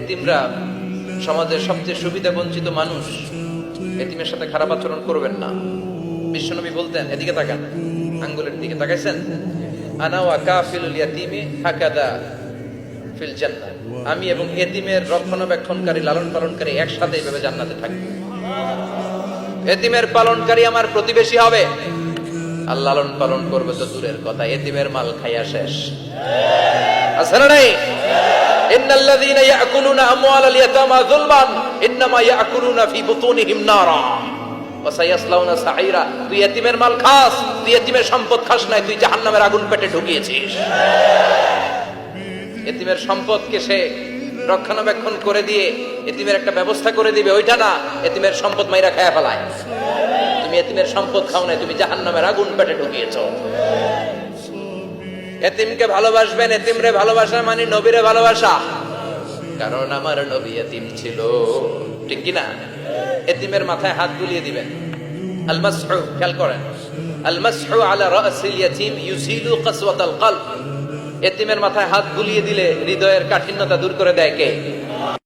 এতিমরা সমাজের সবচেয়ে সুবিধা বঞ্চিত মানুষ এতিমের সাথে খারাপ আচরণ করবেন না। বিশ্বনবী বলতেন, এদিকে তাকান, আঙ্গুলের দিকে তাকাইছেন? আনা ওয়া কাফিলুল ইয়াতিমি হাকাদা ফিল জান্নাহ। আমি এবং এতিমের রক্ষণাবেক্ষণকারী লালন পালনকারী একসাথে এইভাবে জান্নাতে থাকব এতিমের পালনকারী আমার প্রতিবেশী হবে। আর লালন পালন করবে তো দূরের কথা, এতিমের মাল খাইয়া শেষ। আছে না নাই? ফি তুই মাল খাস, তুই সম্পদ খাস তুই জাহান্নামের আগুন পেটে ঢুকিয়েছিস। সে রক্ষণাবেক্ষণ করে দিয়ে, এতিমের একটা ব্যবস্থা করে দিবে, ওইটা না, এতিমের সম্পদ মাইরা খায়া ফেলায়। তুমি এতিমের সম্পদ খাও নাই, তুমি জাহান্নামের আগুন পেটে ঢুকিয়েছো। এতিমকে ভালোবাসবেন, এতিমরে ভালোবাসা মানে নবীরে ভালোবাসা। কারণ আমার নবী এতিম ছিল। ঠিক কিনা? এতিমের মাথায় হাত বুলিয়ে দিবেন। আলমাসহু, খেয়াল করেন। আলমাসহু আলা রাসিল ইয়াতিম ইউসিলু কাসওয়াতাল কলব। এতিমের মাথায় হাত বুলিয়ে দিলে হৃদয়ের কাঠিন্যতা দূর করে দেয় কে?